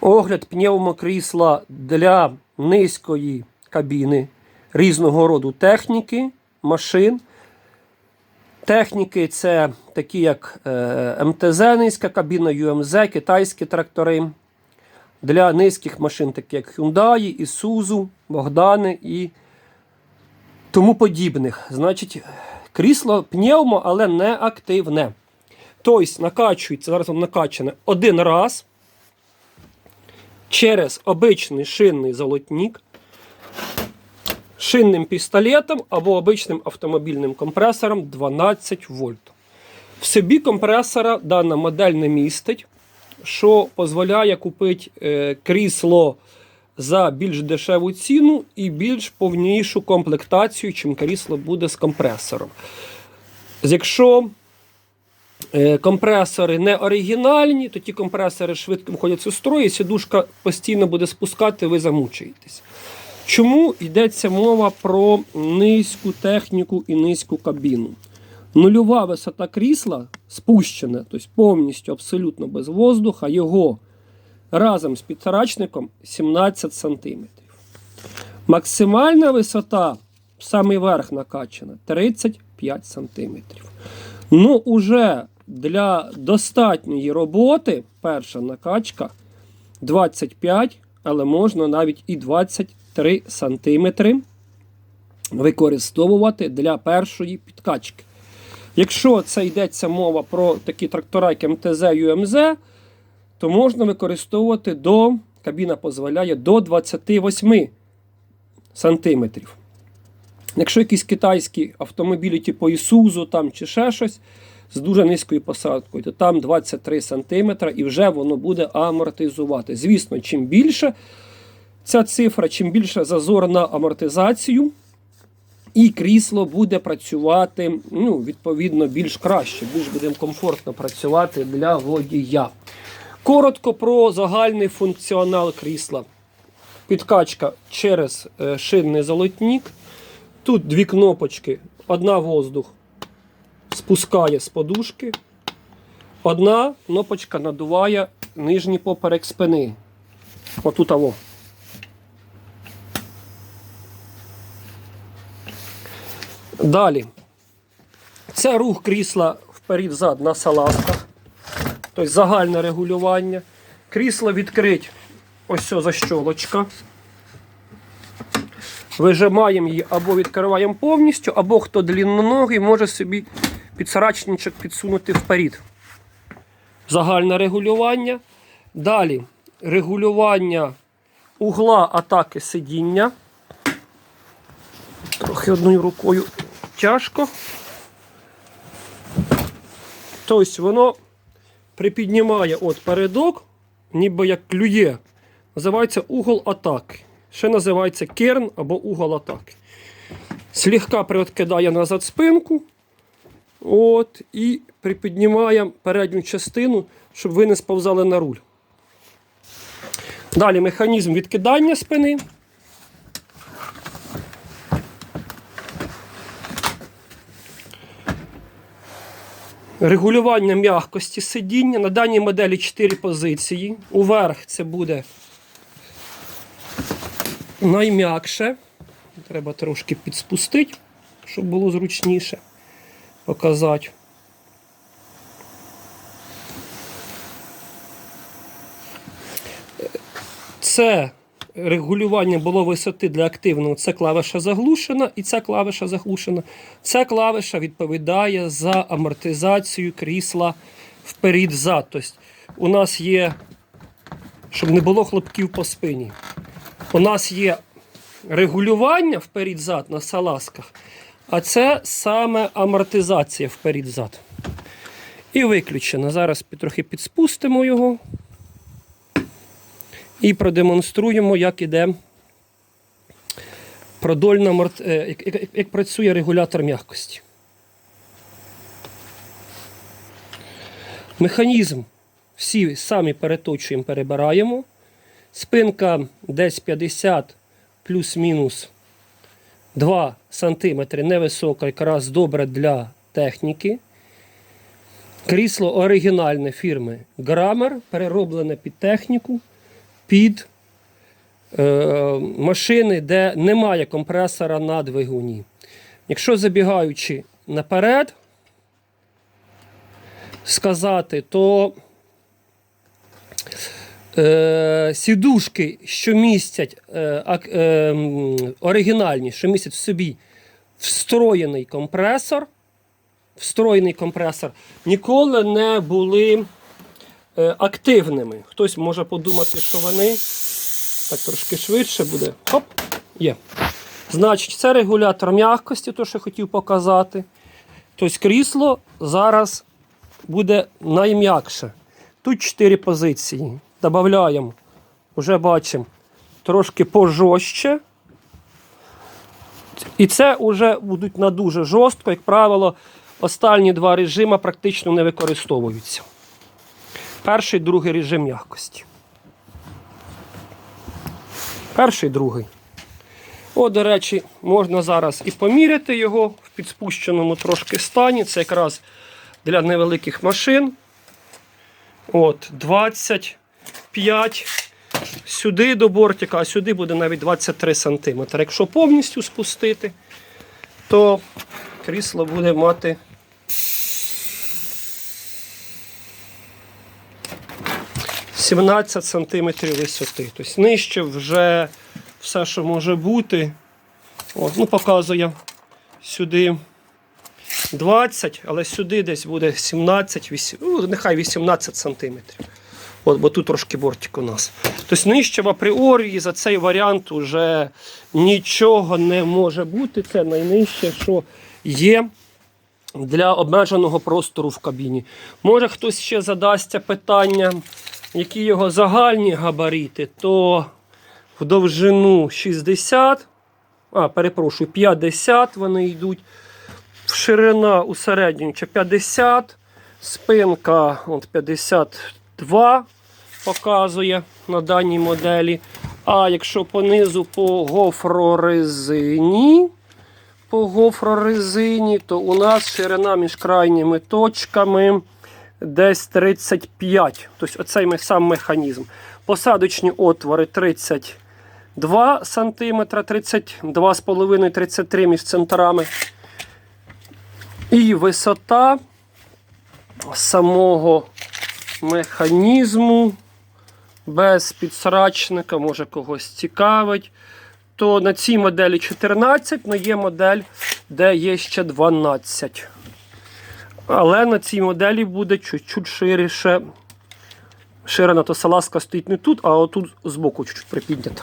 Огляд пневмокрісла для низької кабіни різного роду техніки, машин. Техніки це такі, як е, МТЗ, низька кабіна, UMZ, китайські трактори. Для низьких машин, такі як Hyundai, Isuzu, Богдани і тому подібних. Значить, крісло пневмо, але не активне. Тобто накачується, зараз вам накачане один раз через обичний шинний золотник, шинним пістолетом або обичним автомобільним компресором 12 вольт. В собі компресора дана модель не містить, що дозволяє купити е, крісло за більш дешеву ціну і більш повнішу комплектацію, чим крісло буде з компресором. Якщо компресори не оригінальні, то ті компресори швидко виходять з строю, і сідушка постійно буде спускати, ви замучаєтесь. Чому йдеться мова про низьку техніку і низьку кабіну? Нульова висота крісла спущена, тобто повністю абсолютно без воздуха, його разом з підсарачником 17 см. Максимальна висота, самий верх накачана, 35 см. Ну, уже для достатньої роботи перша накачка 25, але можна навіть і 23 см використовувати для першої підкачки. Якщо це йдеться мова про такі трактора, як МТЗ ЮМЗ, то можна використовувати до, кабіна дозволяє до 28 сантиметрів. Якщо якісь китайські автомобілі, типу Isuzu там, чи ще щось з дуже низькою посадкою, то там 23 см і вже воно буде амортизувати. Звісно, чим більше ця цифра, чим більше зазор на амортизацію, і крісло буде працювати ну, відповідно більш краще, більш буде комфортно працювати для водія. Коротко про загальний функціонал крісла. Підкачка через е, шинний золотник. Тут дві кнопочки. Одна воздух спускає з подушки. Одна кнопочка надуває нижній поперек спини. Отут аво. Далі. Це рух крісла вперед-зад на салазках. Тобто загальне регулювання. Крісло відкрить ось ця защолочка. Вижимаємо її або відкриваємо повністю, або хто длинноногий може собі підсарачничок підсунути вперед. Загальне регулювання. Далі регулювання угла атаки сидіння. Трохи одною рукою тяжко. Тобто воно припіднімає от передок, ніби як клює. Називається угол атаки. Ще називається керн або угол атаки. Слегка приоткидає назад спинку. От, І припіднімає передню частину, щоб ви не сповзали на руль. Далі механізм відкидання спини. Регулювання м'якості сидіння. На даній моделі 4 позиції. Уверх це буде найм'якше. Треба трошки підспустити, щоб було зручніше показати. Це регулювання було висоти для активного. Це клавиша заглушена і ця клавиша заглушена. Ця клавиша відповідає за амортизацію крісла вперед-зад. Тобто у нас є, щоб не було хлопків по спині. У нас є регулювання вперед-зад на салазках, а це саме амортизація вперед-зад. І виключено. Зараз трохи підспустимо його і продемонструємо, як іде продольна е, як працює регулятор м'якості. Механізм всі самі переточуємо, перебираємо. Спинка десь 50 плюс-мінус 2 см невисока, якраз добре для техніки. Крісло оригінальне фірми Грамер, перероблене під техніку. під е, машини, де немає компресора на двигуні. Якщо забігаючи наперед, сказати, то е, сідушки, що містять е, е, оригінальні, що містять в собі встроєний компресор, встроєний компресор, ніколи не були е, активними. Хтось може подумати, що вони так трошки швидше буде. Хоп, є. Значить, це регулятор м'якості, то, що хотів показати. Тобто крісло зараз буде найм'якше. Тут 4 позиції. Додаємо, вже бачимо, трошки пожорстче. І це вже будуть на дуже жорстко, як правило, останні два режими практично не використовуються. Перший, другий режим м'якості. Перший, другий. О, до речі, можна зараз і поміряти його в підспущеному трошки стані. Це якраз для невеликих машин. От, 25 сюди до бортика, а сюди буде навіть 23 см. Якщо повністю спустити, то крісло буде мати – 17 см висоти. Тобто нижче вже все, що може бути. От, ну, показує сюди 20, але сюди десь буде 17, 8, ну, нехай 18 сантиметрів. От, бо тут трошки бортик у нас. Тобто нижче в апріорі за цей варіант вже нічого не може бути. Це найнижче, що є для обмеженого простору в кабіні. Може хтось ще задасться питання, які його загальні габарити, то в довжину 60, а, перепрошую, 50 вони йдуть. Ширина усереднююча 50, спинка от 52 показує на даній моделі. А якщо понизу по гофрорезині, по гофрорезині, то у нас ширина між крайніми точками десь 35. Тобто оцей сам механізм. Посадочні отвори 32 см, 32,5-33 між центрами. І висота самого механізму без підсрачника, може когось цікавить. То на цій моделі 14, але є модель, де є ще 12. Але на цій моделі буде чуть-чуть ширіше. Ширина то салазка стоїть не тут, а отут збоку чуть-чуть припіднята.